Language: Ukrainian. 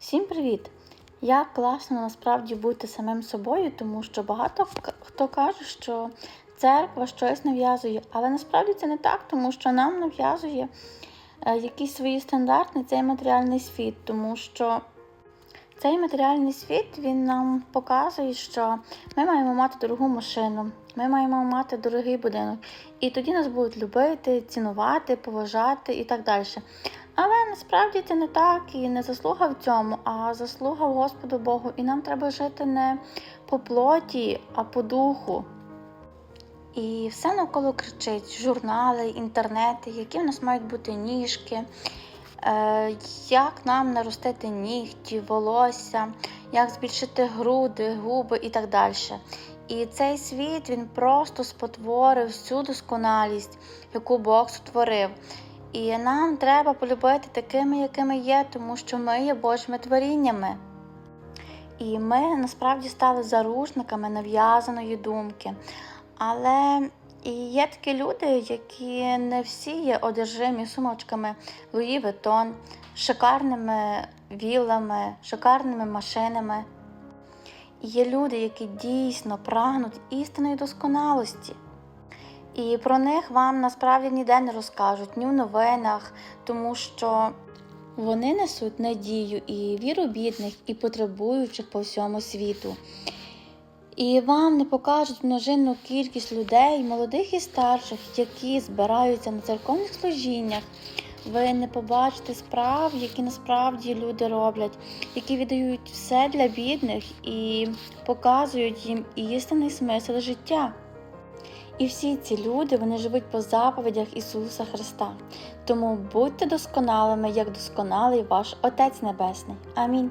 Всім привіт! Як класно насправді бути самим собою, тому що багато хто каже, що церква щось нав'язує, але насправді це не так, тому що нам нав'язує е, якісь свої стандарти цей матеріальний світ, тому що цей матеріальний світ він нам показує, що ми маємо мати дорогу машину, ми маємо мати дорогий будинок, і тоді нас будуть любити, цінувати, поважати і так далі. Але насправді це не так і не заслуга в цьому, а заслуга в Господу Богу. І нам треба жити не по плоті, а по духу. І все навколо кричить: журнали, інтернети, які в нас мають бути ніжки, як нам наростити нігті, волосся, як збільшити груди, губи і так далі. І цей світ він просто спотворив всю досконалість, яку Бог створив. І нам треба полюбити такими, якими є, тому що ми є Божими творіннями. І ми насправді стали заручниками нав'язаної думки. Але і є такі люди, які не всі є одержимі сумочками Луї Витон, шикарними вілами, шикарними машинами. І є люди, які дійсно прагнуть істинної досконалості. І про них вам насправді ніде не розкажуть, ні в новинах, тому що вони несуть надію і віру бідних і потребуючих по всьому світу. І вам не покажуть множинну кількість людей, молодих і старших, які збираються на церковних служіннях. Ви не побачите справ, які насправді люди роблять, які віддають все для бідних і показують їм істинний смисл життя. І всі ці люди вони живуть по заповідях Ісуса Христа. Тому будьте досконалими, як досконалий ваш Отець Небесний. Амінь.